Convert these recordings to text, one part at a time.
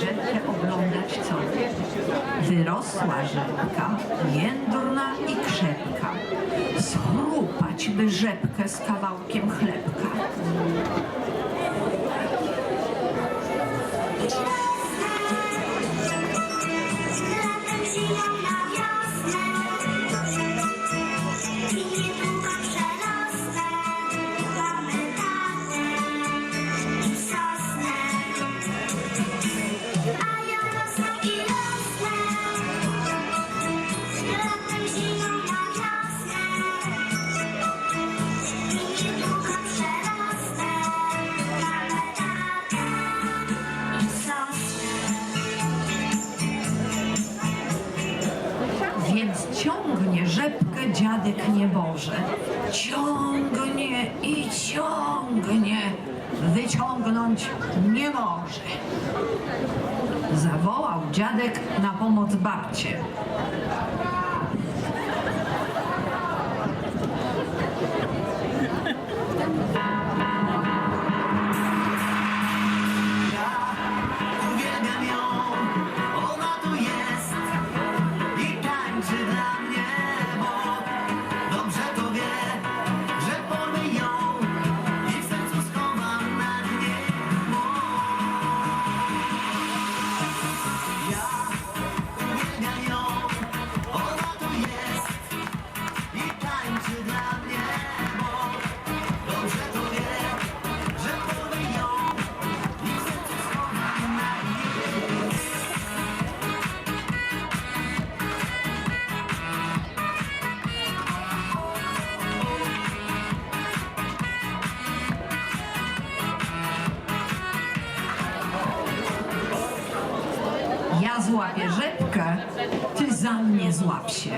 rzepkę oglądać co? Wyrosła rzepka, jędrna i krzepka. Schrupać by rzepkę z kawałkiem chlebka. Dziadek nieboże. Ciągnie i ciągnie, wyciągnąć nie może. Zawołał dziadek na pomoc babcie. Ja złapię rzepkę, ty za mnie złap się.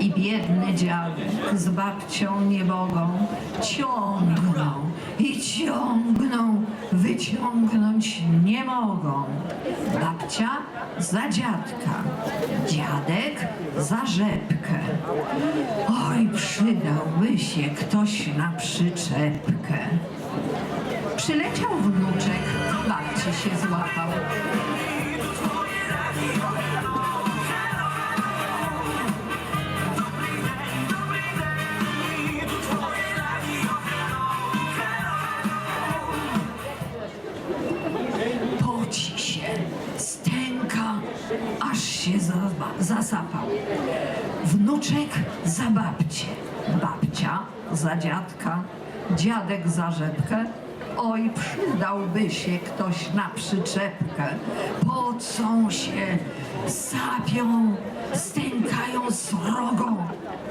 I biedny dziadek z babcią niebogą ciągną i ciągną, wyciągnąć nie mogą. Babcia za dziadka, dziadek za rzepkę. Oj, przydałby się ktoś na przyczepkę. Przyleciał wnuczek, babci się złapał. Zasapał. Wnuczek za babcię, babcia za dziadka, dziadek za rzepkę. Oj, przydałby się ktoś na przyczepkę. Pocą się, sapią, stękają srogą.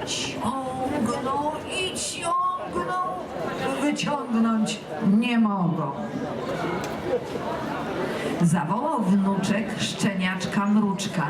Ciągną i ciągną, wyciągnąć nie mogą. Zawołał wnuczek szczeniaczka mruczka.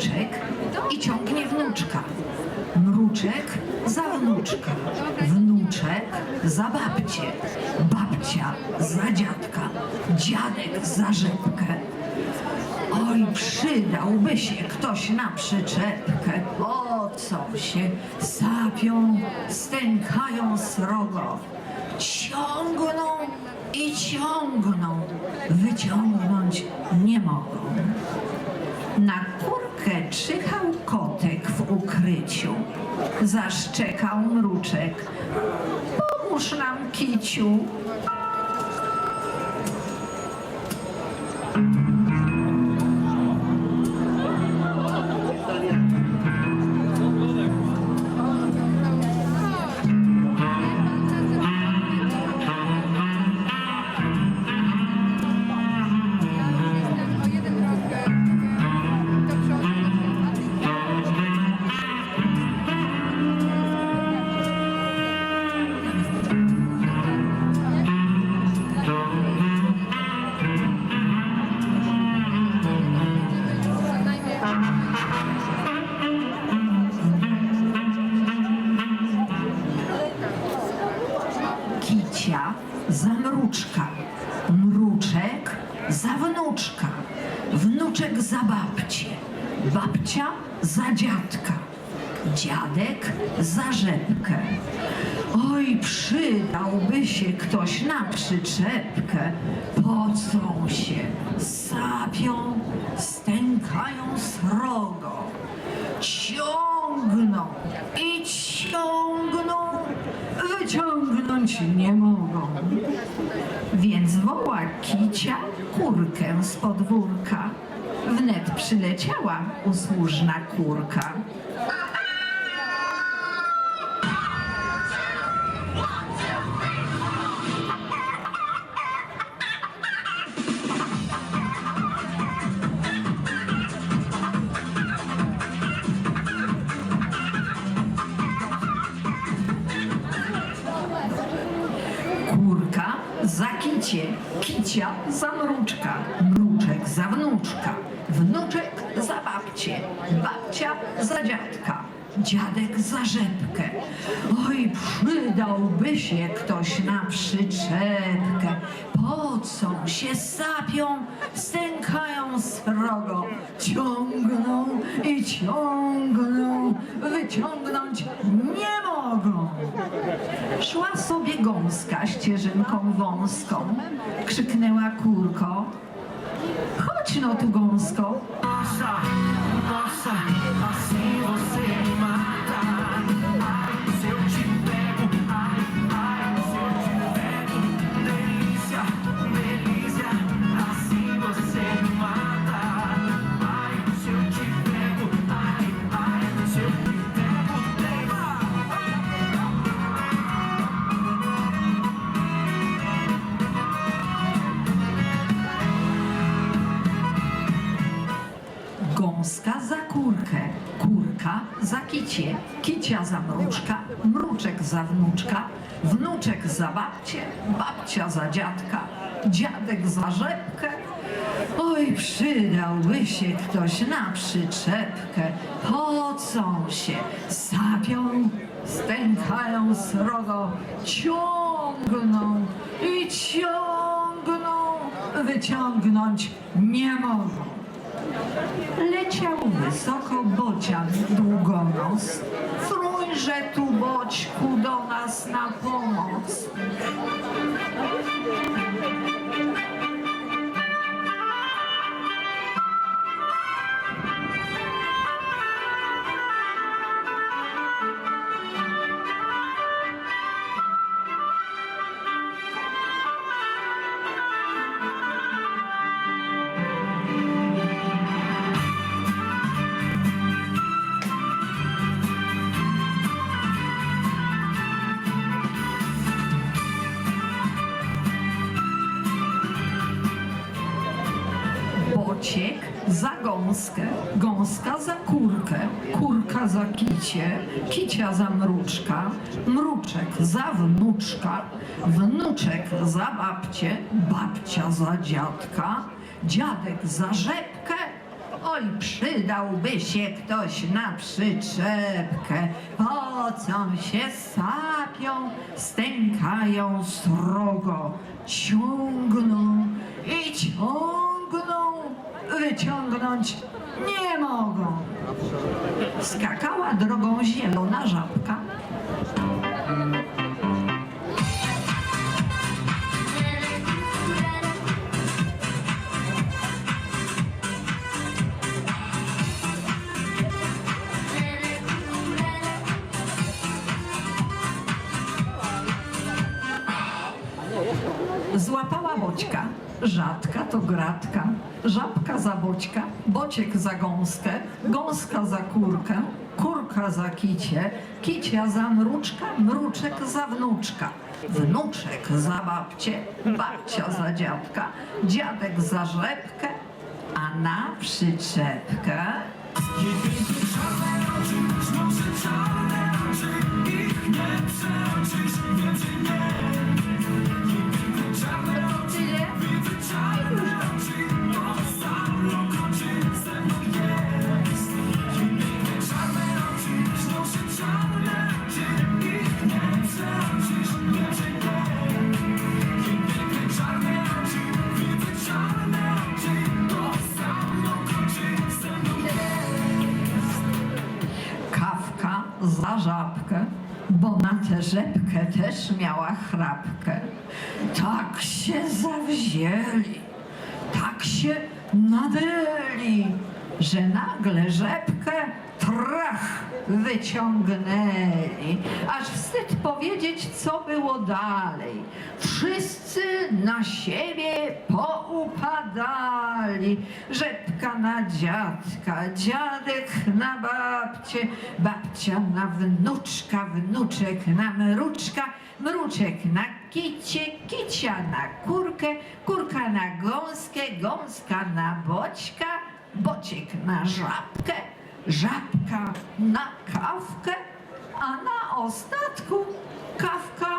Mruczek i ciągnie wnuczka. Mruczek za wnuczka, wnuczek za babcię, babcia za dziadka, dziadek za rzepkę. Oj, przydałby się ktoś na przyczepkę. O co się sapią, stękają srogo. Ciągną i ciągną, wyciągnąć nie mogą. Na kurkę czyhał kotek w ukryciu. Zaszczekał mruczek. Pomóż nam, kiciu. Dziadka, dziadek za rzepkę. Oj, przydałby się ktoś na przyczepkę. Pocą się, sapią, stękają srogo. Ciągną i ciągną, wyciągnąć nie mogą. Więc woła kicia kurkę z podwórka. Wnet przyleciała usłużna kurka. Babcię, babcia za dziadka, dziadek za rzepkę. Oj, przydałby się ktoś na przyczepkę. Pocą się, sapią, stękają srogo, ciągną i ciągną, wyciągnąć nie mogą. Szła sobie gąska ścieżynką wąską. Krzyknęła kurko. Chodź no tu gąsko. Nossa, assim você kurkę, kurka za kicie, kicia za mruczka, mruczek za wnuczka, wnuczek za babcię, babcia za dziadka, dziadek za rzepkę. Oj, przydałby się ktoś na przyczepkę. Pocą się, sapią, stękają srogo, ciągną i ciągną, wyciągnąć nie mogą. Leciał wysoko bocian długonos. Frójże tu boćku do nas na pomoc. Bociek za gąskę, gąska za kurkę, kurka za kicie, kicia za mruczka, mruczek za wnuczka, wnuczek za babcię, babcia za dziadka, dziadek za rzepkę. Oj, przydałby się ktoś na przyczepkę. Pocą się, sapią, stękają srogo, ciągną i ciągną, wyciągnąć nie mogą. Skakała drogą zielona żabka. Złapała boćka, rzadka to gratka, żabka za boćka, bociek za gąskę, gąska za kurkę, kurka za kicie, kicia za mruczka, mruczek za wnuczka, wnuczek za babcię, babcia za dziadka, dziadek za rzepkę, a na przyczepkę za żabkę, bo na tę rzepkę też miała chrapkę. Tak się zawzięli, tak się nadeli, że nagle rzepkę trach wyciągnęli. Aż wstyd powiedzieć, co było dalej. Wszyscy na siebie poupadali. Rzepka na dziadka, dziadek na babcię, babcia na wnuczka, wnuczek na mruczka, mruczek na kicie, kicia na kurkę, kurka na gąskę, gąska na boćka, bociek na żabkę, żabka na kawkę, a na ostatku kawka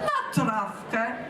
na trawkę.